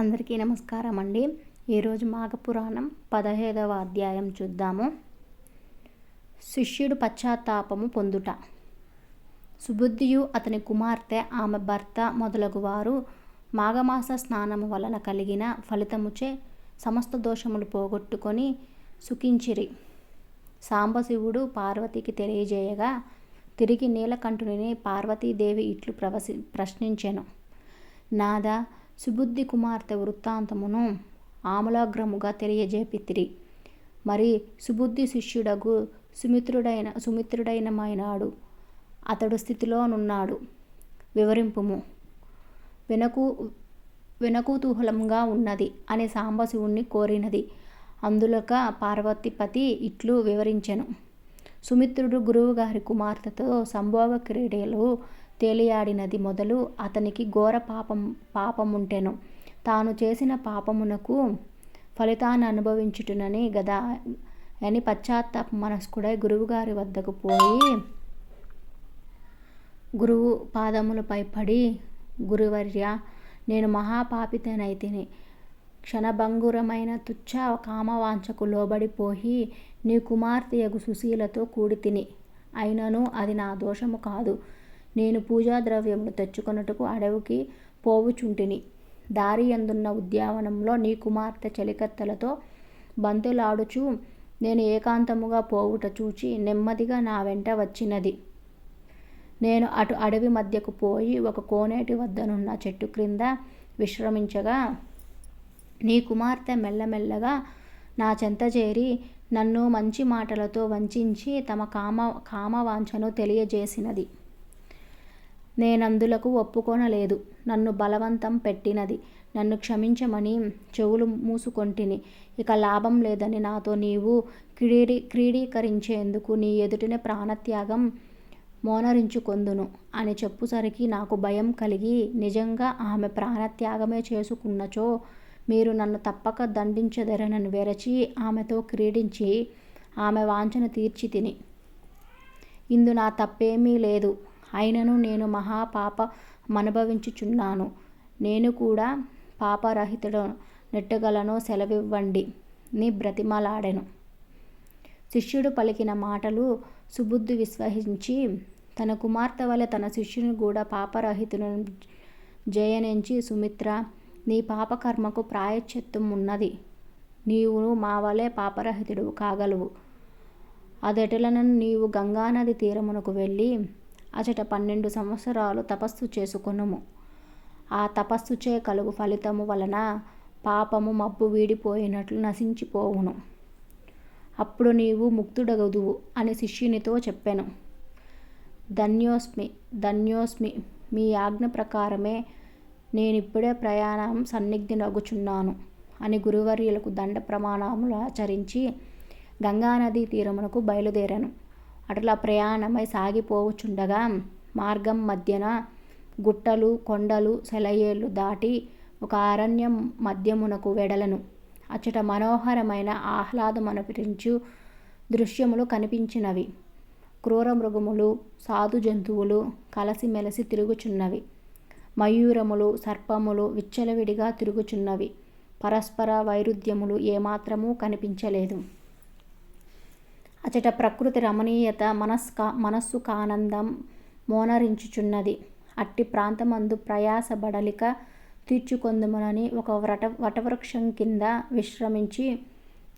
అందరికీ నమస్కారం అండి ఈరోజు మాఘపురాణం పదహైదవ అధ్యాయం చూద్దాము. శిష్యుడు పశ్చాత్తాపము పొందుట. సుబుద్ధియు అతని కుమార్తె ఆమె భర్త మొదలగు వారు మాఘమాస స్నానము వలన కలిగిన ఫలితముచే సమస్త దోషములు పోగొట్టుకొని సుఖించిరి. సాంబశివుడు పార్వతికి తెలియజేయగా తిరిగి నీలకంఠుని పార్వతీదేవి ఇట్లు ప్రవసి ప్రశ్నించెను. నాదా సుబుద్ధి కుమార్తె వృత్తాంతమును ఆమలాగ్రముగా తెలియజేపితిరి. మరి సుబుద్ధి శిష్యుడగు సుమిత్రుడైన సుమిత్రుడైనమైనాడు అతడు స్థితిలోనున్నాడు. వివరింపుము. వెనకు వెనకుతూహలంగా ఉన్నది అని సాంబశివుణ్ణి కోరినది. అందులక పార్వతిపతి ఇట్లు వివరించెను. సుమిత్రుడు గురువుగారి కుమార్తెతో సంభోగ క్రీడలు తేలియాడినది మొదలు అతనికి ఘోర పాపం పాపముంటెను. తాను చేసిన పాపమునకు ఫలితాన్ని అనుభవించుటనని గదా అని పశ్చాత్తాప మనస్కుడై గురువుగారి వద్దకు పోయి గురువు పాదములపై పడి గురువర్య నేను మహాపాపితనైతిని. క్షణభంగురమైన తుచ్చ కామవాంఛకు లోబడిపోయి నీ కుమార్తెయగు సుశీలతో కూడి తిని అయినను అది నా దోషము కాదు. నేను పూజా ద్రవ్యమును తెచ్చుకొనుటకు అడవికి పోవుచుంటిని. దారి అందున్న ఉద్యానవనంలో నీ కుమార్తె చలికత్తలతో బంతులాడుచు నేను ఏకాంతముగా పోవుట చూచి నెమ్మదిగా నా వెంట వచ్చినది. నేను అటు అడవి మధ్యకు పోయి ఒక కోనేటి వద్దనున్న చెట్టు క్రింద విశ్రమించగా నీ కుమార్తె మెల్లమెల్లగా నా చెంత చేరి నన్ను మంచి మాటలతో వంచించి తమ కామ కామవాంఛను తెలియజేసినది. నేనందులకు ఒప్పుకొనలేదు. నన్ను బలవంతం పెట్టినది. నన్ను క్షమించమని చెవులు మూసుకొంటిని. ఇక లాభం లేదని నాతో నీవు క్రీడీ క్రీడీకరించేందుకు నీ ఎదుటినే ప్రాణత్యాగం మోనరించుకొందును అని చెప్పుసరికి నాకు భయం కలిగి నిజంగా ఆమె ప్రాణత్యాగమే చేసుకున్నచో మీరు నన్ను తప్పక దండించదరనని వెరచి ఆమెతో క్రీడించి ఆమె వాంఛను తీర్చి తిని ఇందు నా తప్పేమీ లేదు. అయినను నేను మహాపాప మనుభవించుచున్నాను. నేను కూడా పాపరహితుడు నెట్టగలను సెలవివ్వండి నీ బ్రతిమలాడెను. శిష్యుడు పలికిన మాటలు సుబుద్ధి విశ్వసించి తన కుమార్తె వలె తన శిష్యుని కూడా పాపరహితును జయనించి సుమిత్ర నీ పాపకర్మకు ప్రాయశ్చిత్తం ఉన్నది నీవు మా వలె పాపరహితుడు కాగలవు. అదెటలను నీవు గంగానది తీరమునకు వెళ్ళి అచట పన్నెండు సంవత్సరాలు తపస్సు చేసుకొనుము. ఆ తపస్సుచే కలుగు ఫలితము వలన పాపము మబ్బు వీడిపోయినట్లు నశించిపోవును. అప్పుడు నీవు ముక్తుడగదువు అని శిష్యునితో చెప్పాను. ధన్యోస్మి ధన్యోస్మి మీ ఆజ్ఞ ప్రకారమే నేనిప్పుడే ప్రయాణం సన్నిగ్ధునగుచున్నాను అని గురువర్యులకు దండ ప్రమాణములు ఆచరించి గంగానదీ తీరమునకు బయలుదేరాను. అట్లా ప్రయాణమై సాగిపోవుచుండగా మార్గం మధ్యన గుట్టలు కొండలు సెలయేళ్ళు దాటి ఒక అరణ్యం మధ్యమునకు వెడలను. అచ్చట మనోహరమైన ఆహ్లాదమనిపించు దృశ్యములు కనిపించినవి. క్రూర మృగములు సాధు జంతువులు కలసిమెలసి తిరుగుచున్నవి. మయూరములు సర్పములు విచ్చలవిడిగా తిరుగుచున్నవి. పరస్పర వైరుధ్యములు ఏమాత్రమూ కనిపించలేదు. అచట ప్రకృతి రమణీయత మనస్కా మనస్సు కానందం మోనరించుచున్నది. అట్టి ప్రాంతమందు ప్రయాస బడలిక తీర్చుకొందుమనని ఒక వ్రట వటవృక్షం కింద విశ్రమించి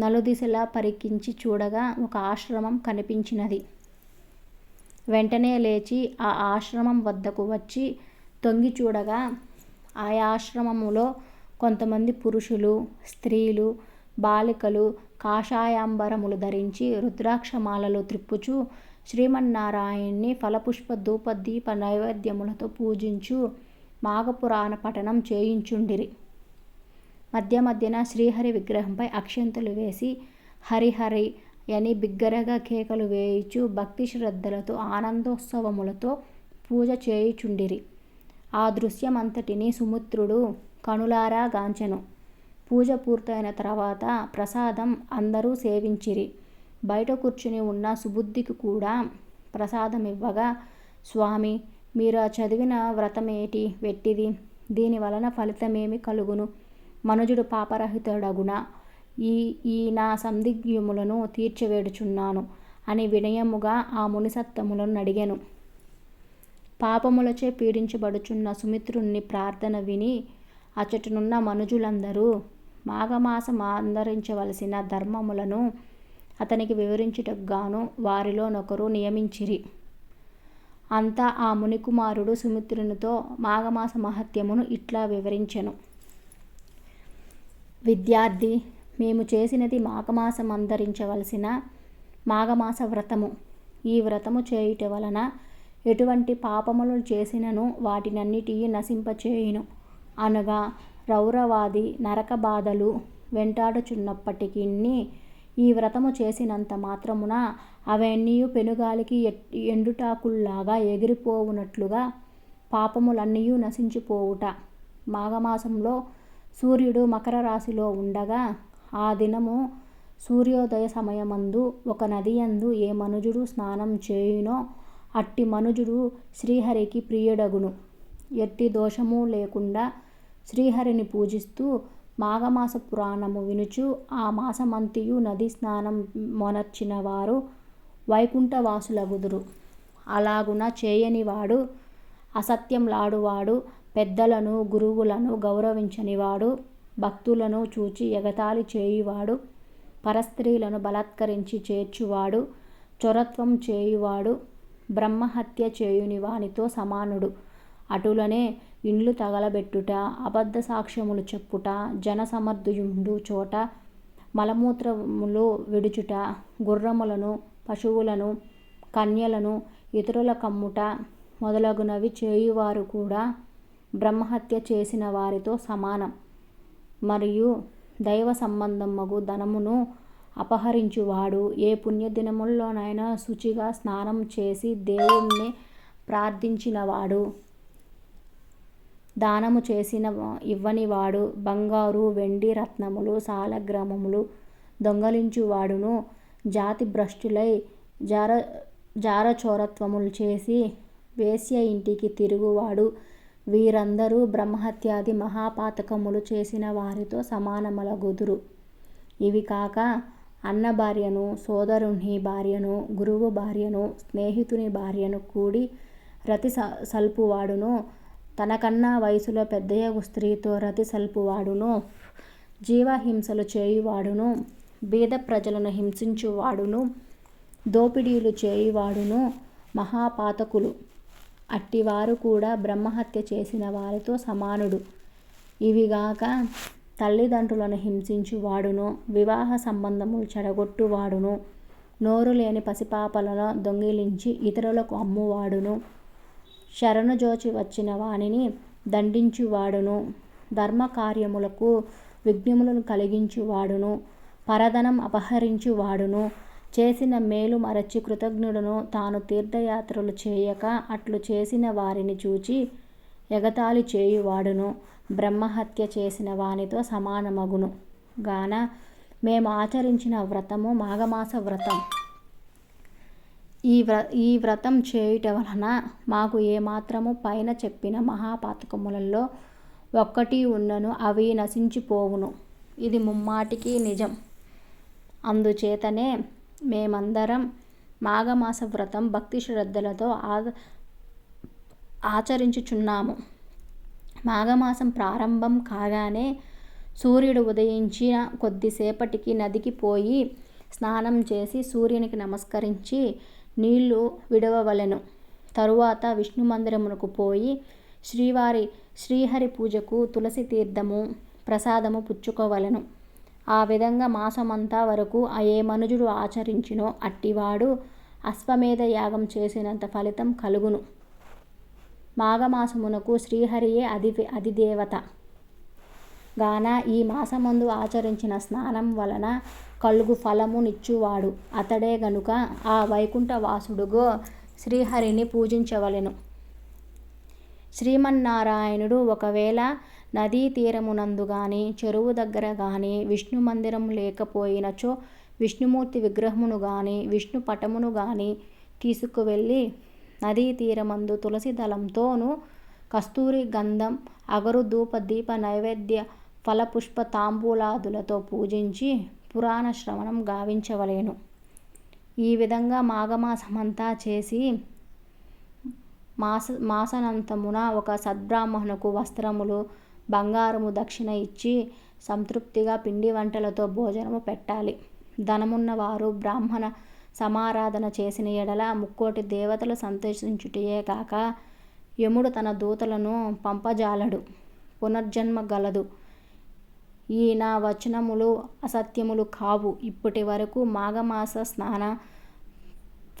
నలుదిశలా పరికించి చూడగా ఒక ఆశ్రమం కనిపించినది. వెంటనే లేచి ఆ ఆశ్రమం వద్దకు వచ్చి తొంగి చూడగా ఆయా ఆశ్రమములో కొంతమంది పురుషులు స్త్రీలు బాలికలు కాషాయాంబరములు ధరించి రుద్రాక్షమాలలో త్రిప్పుచు శ్రీమన్నారాయణ్ణి ఫలపుష్ప ధూప దీప నైవేద్యములతో పూజించు మాఘపురాణ పఠనం చేయించుండిరి. మధ్య మధ్యన శ్రీహరి విగ్రహంపై అక్షంతలు వేసి హరిహరి అని బిగ్గరగా కేకలు వేయిచు భక్తి శ్రద్ధలతో ఆనందోత్సవములతో పూజ చేయుచుండిరి. ఆ దృశ్యమంతటిని సుముత్రుడు కనులారా గాంచెను. పూజ పూర్తయిన తర్వాత ప్రసాదం అందరూ సేవించిరి. బయట కూర్చుని ఉన్న సుబుద్ధికి కూడా ప్రసాదం ఇవ్వగా స్వామి మీరు ఆ చదివిన వ్రతమేటి? వెట్టిది. దీని వలన ఫలితమేమి కలుగును? మనుజుడు పాపరహితుడగున? ఈ ఈ నా సందిగ్యములను తీర్చివేడుచున్నాను అని వినయముగా ఆ మునిసత్తములను అడిగాను పాపములచే పీడించబడుచున్న సుమిత్రుణ్ణి ప్రార్థన విని అచటనున్న మనుజులందరూ మాఘమాసం మాఘమాసమాచరించవలసిన ధర్మములను అతనికి వివరించుటకుగాను వారిలో నొకరు నియమించిరి. అంతా ఆ మునికుమారుడు సుమిత్రునితో మాఘమాస మహత్యమును ఇట్లా వివరించెను. విద్యార్థి మేము చేసినది మాఘమాసం అందరించవలసిన మాఘమాస వ్రతము. ఈ వ్రతము చేయుట వలన ఎటువంటి పాపములు చేసినను వాటినన్నిటి నశింపచేయును. అనగా రౌరవాది నరక బాధలు వెంటాడుచున్నప్పటికిని ఈ వ్రతము చేసినంత మాత్రమున అవన్నీయు పెనుగాలికి ఎండుటాకుల్లాగా ఎగిరిపోవునట్లుగా పాపములన్నీ నశించిపోవుట. మాఘమాసంలో సూర్యుడు మకర రాశిలో ఉండగా ఆ దినము సూర్యోదయ సమయమందు ఒక నదియందు ఏ మనుజుడు స్నానం చేయునో అట్టి మనుజుడు శ్రీహరికి ప్రియుడగును. ఎట్టి దోషము లేకుండా శ్రీహరిని పూజిస్తూ మాఘమాస పురాణము వినుచు ఆ మాసమంతయు నదీ స్నానమొనర్చిన వారు వైకుంఠవాసులగుదురు. అలాగున చేయనివాడు అసత్యంలాడువాడు పెద్దలను గురువులను గౌరవించనివాడు భక్తులను చూచి ఎగతాళి చేయువాడు పరస్త్రీలను బలాత్కరించి చేర్చువాడు చొరత్వం చేయువాడు బ్రహ్మహత్య చేయుని వానితో సమానుడు. అటులనే ఇండ్లు తగలబెట్టుట అబద్ధ సాక్ష్యములు చెప్పుట జనసమృద్ధియుండు చోట మలమూత్రములు విడుచుట గుర్రములను పశువులను కన్యలను ఇతరుల కమ్ముట మొదలగునవి చేయువారు కూడా బ్రహ్మహత్య చేసిన వారితో సమానం. మరియు దైవ సంబంధమ్మగు ధనమును అపహరించువాడు ఏ పుణ్యదినముల్లోనైనా శుచిగా స్నానం చేసి దేవుణ్ణి ప్రార్థించినవాడు దానము చేసిన ఇవ్వనివాడు బంగారు వెండి రత్నములు సాలగ్రామములు దొంగిలించువాడును. జార జారచోరత్వములు చేసి వేశ్య ఇంటికి తిరుగువాడు. వీరందరూ బ్రహ్మహత్యాది మహాపాతకములు చేసిన వారితో సమానములగుదురు. ఇవి కాక అన్న భార్యను సోదరుని భార్యను గురువు భార్యను స్నేహితుని భార్యను కూడి రతి సల్పువాడును. తనకన్నా వయసులో పెద్దయగు స్త్రీతో రతి సల్పువాడును జీవహింసలు చేయువాడును బీదప్రజలను హింసించువాడును దోపిడీలు చేయువాడును మహాపాతకులు. అట్టివారు కూడా బ్రహ్మహత్య చేసిన వారితో సమానుడు. ఇవిగాక తల్లిదండ్రులను హింసించు వాడును వివాహ సంబంధములు చెడగొట్టువాడును నోరులేని పసిపాపలను దొంగిలించి ఇతరులకు అమ్మువాడును శరణుజోచి వచ్చిన వానిని దండించువాడును. ధర్మకార్యములకు విఘ్నములను కలిగించువాడును. పరధనం అపహరించువాడును. చేసిన మేలు మరచి కృతజ్ఞుడును. తాను తీర్థయాత్రలు చేయక అట్లు చేసిన వారిని చూచి ఎగతాళి చేయువాడును. బ్రహ్మహత్య చేసిన వానితో సమానమగును. గాన మేము ఆచరించిన వ్రతము మాఘమాస వ్రతం. ఈ వ్ర ఈ వ్రతం చేయుట వలన మాకు ఏమాత్రము పైన చెప్పిన మహాపాతకములలో ఒక్కటి ఉన్నను అవి నశించిపోవును. ఇది ముమ్మాటికి నిజం. అందుచేతనే మేమందరం మాఘమాస వ్రతం భక్తి శ్రద్ధలతో ఆ ఆచరించుచున్నాము. మాఘమాసం ప్రారంభం కాగానే సూర్యుడు ఉదయించిన కొద్దిసేపటికి నదికి పోయి స్నానం చేసి సూర్యునికి నమస్కరించి నీళ్ళు విడువవలెను. తరువాత విష్ణు మందిరమునకు పోయి శ్రీవారి శ్రీహరి పూజకు తులసి తీర్థము ప్రసాదము పుచ్చుకోవలెను ఆ విధంగా మాసమంతా వరకు ఏ మనుజుడు ఆచరించినో అట్టివాడు అశ్వమేధ యాగం చేసినంత ఫలితం కలుగును. మాఘమాసమునకు శ్రీహరియే అధిదేవత. గాన ఈ మాసమందు ఆచరించిన స్నానం వలన కలుగు ఫలము నిచ్చువాడు అతడే గనుక ఆ వైకుంఠవాసుడగు శ్రీహరిని పూజించవలెను. శ్రీమన్నారాయణుడు ఒకవేళ నదీ తీరమునందు కానీ చెరువు దగ్గర కానీ విష్ణు మందిరం లేకపోయినచో విష్ణుమూర్తి విగ్రహమును కానీ విష్ణు పటమును కానీ తీసుకువెళ్ళి నదీ తీరమందు తులసి దళంతోనూ కస్తూరి గంధం అగరు ధూప దీప నైవేద్య ఫలపుష్ప తాంబూలాదులతో పూజించి పురాణ శ్రవణం గావించవలేను. ఈ విధంగా మాఘమాసమంతా చేసి మాస మాసనంతమున ఒక సద్బ్రాహ్మణుకు వస్త్రములు బంగారము దక్షిణ ఇచ్చి సంతృప్తిగా పిండి వంటలతో భోజనము పెట్టాలి. ధనమున్నవారు బ్రాహ్మణ సమారాధన చేసిన ఎడల ముక్కోటి దేవతలు సంతోషించుటయే కాక యముడు తన దూతలను పంపజాలడు. పునర్జన్మ గలదు ఈ నా వచనములు అసత్యములు కావు. ఇప్పటి వరకు మాఘమాస స్నాన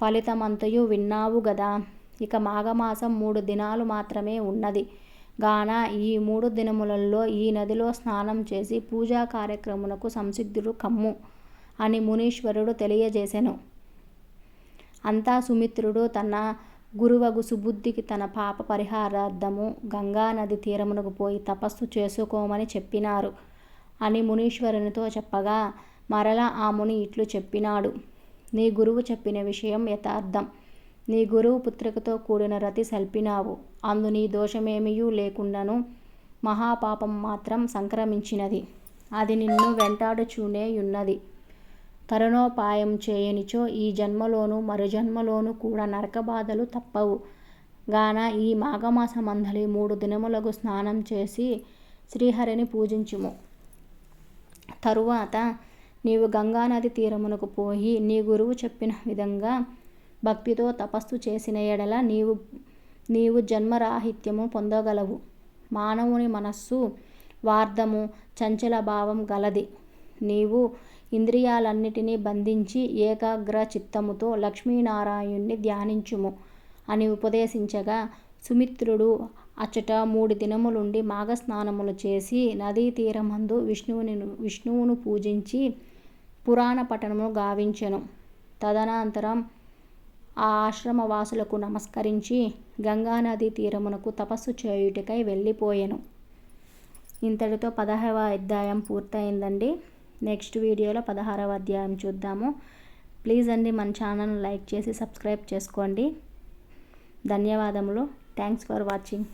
ఫలితమంతయు విన్నావు గదా? ఇక మాఘమాసం మూడు దినాలు మాత్రమే ఉన్నది. గాన ఈ మూడు దినములలో ఈ నదిలో స్నానం చేసి పూజా కార్యక్రమునకు సంసిద్ధుడు కమ్ము అని మునీశ్వరుడు తెలియజేశాను అంతా సుమిత్రుడు తన గురువగు సుబుద్ధికి తన పాప పరిహారార్థము గంగానది తీరమునకు పోయి తపస్సు చేసుకోమని చెప్పినారు. అని మునీశ్వరునితో చెప్పగా మరలా ఆ ముని ఇట్లు చెప్పినాడు. నీ గురువు చెప్పిన విషయం యథార్థం. నీ గురువు పుత్రికతో కూడిన రతి సల్పినావు. అందు నీ దోషమేమియూ లేకుండాను మహాపాపం మాత్రం సంక్రమించినది. అది నిన్ను వెంటాడుచూనే ఉన్నది తరుణోపాయం చేయనిచో ఈ జన్మలోనూ మరుజన్మలోనూ కూడా నరకబాధలు తప్పవు. గాన ఈ మాఘమాసమందలి మూడు దినములకు స్నానం చేసి శ్రీహరిని పూజించుము. తరువాత నీవు గంగానది తీరమునకు పోయి నీ గురువు చెప్పిన విధంగా భక్తితో తపస్సు చేసిన ఎడల నీవు నీవు జన్మరాహిత్యము పొందగలవు. మానవుని మనస్సు వార్ధము చంచల భావం గలది. నీవు ఇంద్రియాలన్నిటినీ బంధించి ఏకాగ్ర చిత్తముతో లక్ష్మీనారాయణ్ణి ధ్యానించుము అని ఉపదేశించగా సుమిత్రుడు అచ్చట మూడు దినములుండి మాఘస్నానములు చేసి నదీ తీరమందు విష్ణువుని విష్ణువును పూజించి పురాణ పఠనము గావించెను. తదనంతరం ఆ ఆశ్రమవాసులకు నమస్కరించి గంగానదీ తీరమునకు తపస్సు చేయుటకై వెళ్ళిపోయాను. ఇంతటితో పదహారవ అధ్యాయం పూర్తయిందండి. నెక్స్ట్ వీడియోలో పదహారవ అధ్యాయం చూద్దాము. ప్లీజ్ అండి మన ఛానల్ లైక్ చేసి సబ్స్క్రైబ్ చేసుకోండి. ధన్యవాదములు. Thanks for watching.